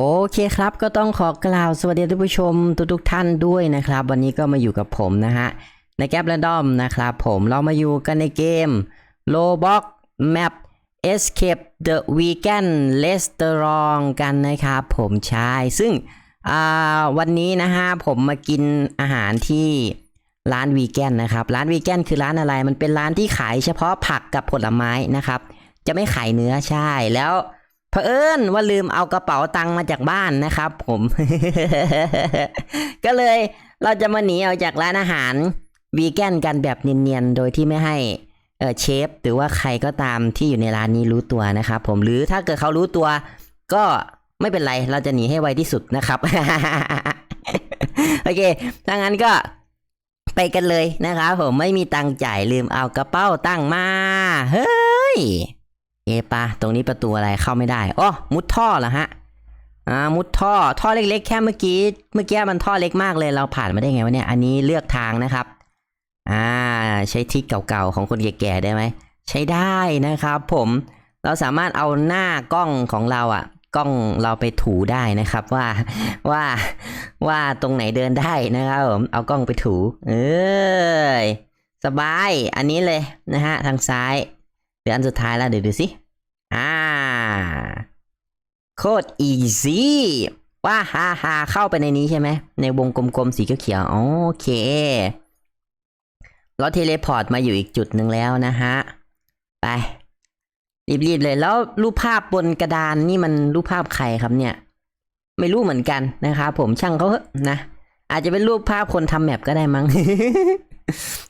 โอเคครับก็ต้องขอกล่าวสวัสดีท่านผู้ชมทุกๆท่านด้วยนะครับ วันนี้ก็มาอยู่กับผมนะฮะ ในแกปแรนดอมนะครับผมเรามาอยู่กันในเกม Roblox Map Escape the Vegan Restaurant กันนะครับผมใช่ซึ่งวันนี้นะฮะผมมากินอาหารที่ร้านวีแกนนะครับ ร้านวีแกนคือร้านอะไรมันเป็นร้านที่ขายเฉพาะผักกับผลไม้นะครับ จะไม่ขายเนื้อใช่แล้ว เผอิญว่าลืมเอากระเป๋าตังค์มาจากบ้านนะครับผม ก็เลยเราจะมาหนีออกจากร้านอาหารวีแกนกันแบบเนียนๆ โดยที่ไม่ให้เออเชฟหรือว่าใครก็ตามที่อยู่ในร้านนี้รู้ตัวนะครับผมหรือถ้าเกิดเขารู้ตัว ก็ไม่เป็นไรเราจะหนีให้ไวที่สุดนะครับโอเคถ้างั้นก็ไปกันเลยนะครับผมไม่มีตังค์จ่ายลืมเอากระเป๋าตังค์มา เฮ้ย เอปะตรงนี้ประตูอะไรเข้าไม่ได้อ๋อมุดท่อเหรอฮะอ่ามุดท่อท่อเล็กๆ แค่เมื่อกี้เมื่อกี้มันท่อเล็กมากเลยเราผ่านมาได้ไงวะเนี่ยอันนี้เลือกทางนะครับอ่าใช้ทริกเก่าๆของคนแก่ๆได้ไหมใช้ได้นะครับผมเราสามารถเอาหน้ากล้องของเราอะกล้องเราไปถูได้นะครับว่าว่าว่าตรงไหนเดินได้นะครับผมเอากล้องไปถู เอ้ยสบายอันนี้เลยนะฮะทางซ้าย ดี๋ยวอันสุดท้ายแล้วเดี๋ยวดูสิ อ่า โคตรอีซี่ว้าฮ่าฮ่าเข้าไปในนี้ใช่ไหม ในวงกลมๆสีเขียวๆโอเค เราเทเลพอร์ตมาอยู่อีกจุดหนึ่งแล้วนะฮะ ไป รีบๆเลยแล้วรูปภาพบนกระดานนี่มันรูปภาพใครครับเนี่ย ไม่รู้เหมือนกันนะครับผมช่างเขาเถอะนะ อาจจะเป็นรูปภาพคนทำแมปก็ได้มั้ง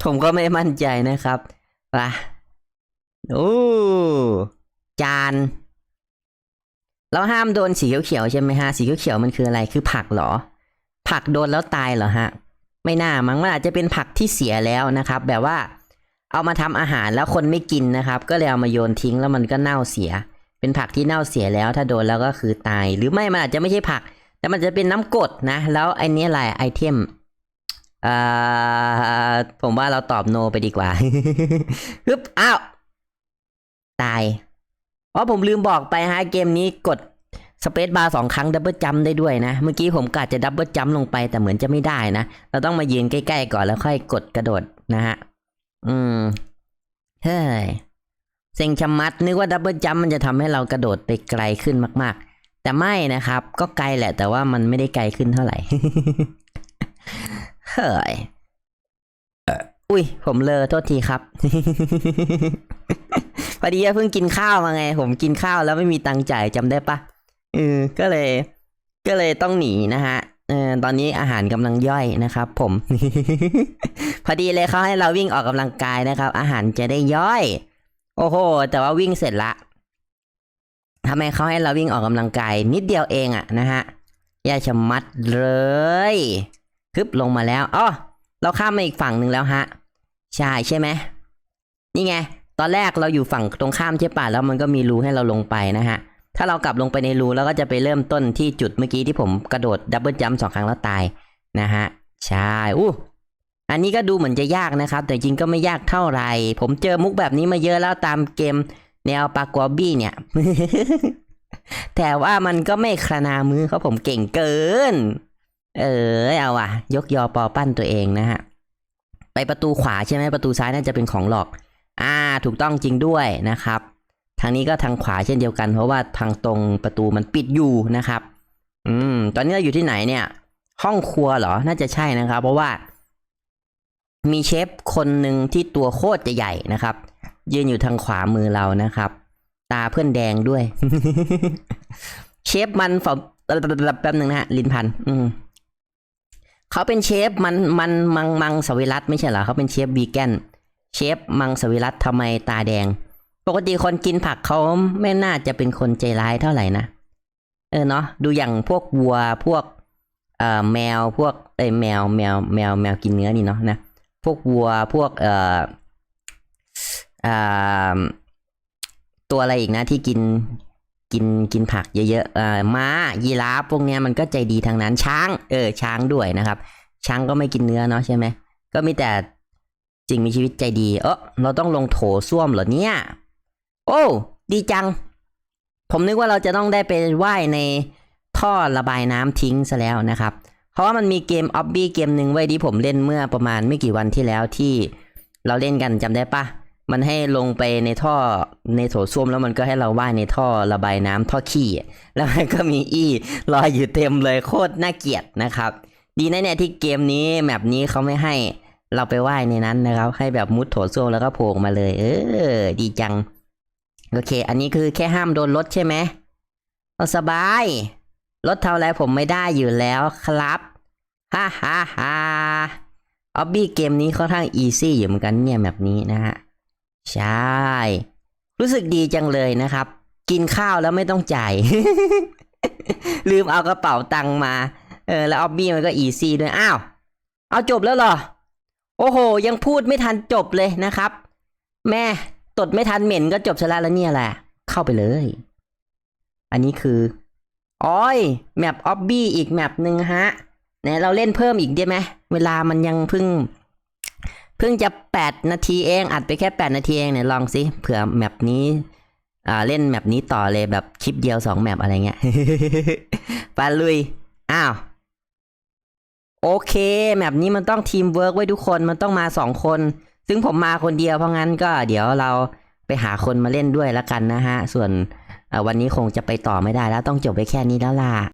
ผมก็ไม่มั่นใจนะครับ ไป โอ้จาน เราห้ามโดนสีเขียวๆใช่ไหมฮะ สีเขียวๆมันคืออะไรคือผักเหรอ ผักโดนแล้วตายเหรอฮะ ไม่น่ามั้งมันอาจจะเป็นผักที่เสียแล้วนะครับ แบบว่า เอามาทำอาหารแล้วคนไม่กินนะครับ ก็เลยเอามาโยนทิ้งแล้วมันก็เน่าเสีย เป็นผักที่เน่าเสียแล้ว ถ้าโดนแล้วก็คือตาย หรือไม่มันอาจจะไม่ใช่ผัก แต่มันจะเป็นน้ำกรดนะ แล้วไอ้นี้อะไรไอเทมเอ่อผมว่าเราตอบโนไปดีกว่าฮึบอ้าว ตายอ๋อผมลืมบอกไปฮะเกมนี้กดสเปซบาร์สองครั้งดับเบิลจัมได้ด้วยนะ เมื่อกี้ผมกะจะดับเบิลจัมลงไปแต่เหมือนจะไม่ได้นะ เราต้องมายืนใกล้ๆก่อนแล้วค่อยกดกระโดดนะฮะ อืม เฮ้ยเซ็งชะมัด นึกว่าดับเบิลจัมมันจะทำให้เรากระโดดไปไกลขึ้นมาก ๆ แต่ไม่นะครับ ก็ไกลแหละ แต่ว่ามันไม่ได้ไกลขึ้นเท่าไหร่ เฮ้ย อุ้ย ผมเลอโทษทีครับ พอดีเพิ่งกินข้าวมาไง ผมกินข้าวแล้วไม่มีตังค์จ่ายจำได้ปะเออก็เลย ก็เลยต้องหนีนะฮะเออตอนนี้อาหารกำลังย่อยนะครับ ผม พอดีเลยเขาให้เราวิ่งออกกำลังกายนะครับ อาหารจะได้ย่อย โอ้โห แต่ว่าวิ่งเสร็จละทำไมเขาให้เราวิ่งออกกำลังกาย นิดเดียวเองอะนะฮะอย่าชะมัดเลยฮึบลงมาแล้วอ๋อเราข้ามมาอีกฝั่งหนึ่งแล้วฮะ ใช่ใช่ไหมนี่ไง ตอนแรกเราอยู่ฝั่งตรงข้ามใช่ป่ะแล้วมันก็มีรูให้เราลงไปนะฮะ ถ้าเรากลับลงไปในรูแล้วก็จะไปเริ่มต้นที่จุดเมื่อกี้ที่ผมกระโดดดับเบิลจัมสองครั้งแล้วตายนะฮะ ใช่ อู้อันนี้ก็ดูเหมือนจะยากนะครับ แต่จริงก็ไม่ยากเท่าไหร่ ผมเจอมุกแบบนี้มาเยอะแล้วตามเกมแนวปากวบี้เนี่ย แต่ว่ามันก็ไม่คลานามือเขาผมเก่งเกิน เออเอาว่ะยกยอปอปั้นตัวเองนะฮะ ไปประตูขวาใช่ไหมประตูซ้ายน่าจะเป็นของหลอก อ่า ถูกต้องจริงด้วยนะครับ ทางนี้ก็ทางขวาเช่นเดียวกัน เพราะว่าทางตรงประตูมันปิดอยู่นะครับ อืม ตอนนี้เราอยู่ที่ไหนเนี่ย ห้องครัวเหรอ น่าจะใช่นะครับ เพราะว่า มีเชฟคนหนึ่งที่ตัวโคตรจะใหญ่นะครับ ยืนอยู่ทางขวามือเรานะครับ ตาเพื่อนแดงด้วย เชฟมันฝอแป๊บหนึ่งนะฮะลินพันอืมเขาเป็นเชฟมันมันมังมังสวิรัตไม่ใช่เหรอเขาเป็นเชฟวีแกน เชฟมังสวิรัตทำไมตาแดง ปกติคนกินผักเขาไม่น่าจะเป็นคนใจร้ายเท่าไหร่นะ เออเนาะดูอย่างพวกวัวพวกเอ่อแมวพวกเอ้แมวแมวแมวแมวกินเนื้อนี่เนาะนะพวกวัวพวกเอ่ออ่าตัวอะไรอีกนะที่กินกินกินผักเยอะๆเอ่อม้ายีราฟพวกเนี้ยมันก็ใจดีทางนั้นช้าง เออช้างด้วยนะครับ ช้างก็ไม่กินเนื้อเนาะใช่ไหมก็มีแต่ สิ่งมีชีวิตใจดี เออเราต้องลงโถส้วมเหรอเนี่ย โอ้ ดีจัง ผมนึกว่าเราจะต้องได้ไปไหว้ในท่อระบายน้ำทิ้งซะแล้วนะครับ เพราะว่ามันมีเกมออบบี้เกมหนึ่งไว้ที่ผมเล่นเมื่อประมาณไม่กี่วันที่แล้วที่เราเล่นกันจำได้ปะมันให้ลงไปในท่อในโถส้วมแล้วมันก็ให้เราว่ายในท่อระบายน้ำท่อขี้แล้วมันก็มีอี้ลอยอยู่เต็มเลยโคตรน่าเกลียดนะครับ ดีนะเนี่ยที่เกมนี้แมปนี้เขาไม่ให้ เราไปว่ายในนั้นนะครับ ให้แบบมุดโถส้วมแล้วก็โผล่มาเลย เออ ดีจัง โอเค อันนี้คือแค่ห้ามโดนรถใช่ไหมเอาสบาย รถเทำอะไรผมไม่ได้อยู่แล้วครับฮ่าฮ่าฮ่าออบบี้เกมนี้ค่อนข้างอีซี่อยู่เหมือนกันเนี่ยแบบนี้นะฮะ ใช่ รู้สึกดีจังเลยนะครับ กินข้าวแล้วไม่ต้องจ่าย ลืมเอากระเป๋าตังค์มา เออ แล้วออบบี้มันก็อีซี่ด้วย อ้าว เอาจบแล้วเหรอ โอ้โห ยังพูดไม่ทันจบเลยนะครับ แม่ตดไม่ทันเหม็นก็จบซะแล้วแล้วเนี่ยแหละ เข้าไปเลย อันนี้คืออ้อยแมปออบบี้อีกแมปหนึ่งฮะเนี่ยเราเล่นเพิ่มอีกได้ไหมเวลามันยังเพิ่งเพิ่งจะแปดนาทีเอง อัดไปแค่แปดนาทีเองเนี่ยลองสิเผื่อแมปนี้อ่าเล่นแมปนี้ต่อเลยแบบคลิปเดียวสองแมปอะไรเงี้ยไปลุย อ้าว โอเคแมปนี้มันต้องทีมเวิร์กไว้ทุกคนมันต้องมาสองคน ซึ่งผมมาคนเดียวเพราะงั้นก็เดี๋ยวเราไปหาคนมาเล่นด้วยละกันนะฮะ ส่วนวันนี้คงจะไปต่อไม่ได้แล้วต้องจบไปแค่นี้แล้วล่ะ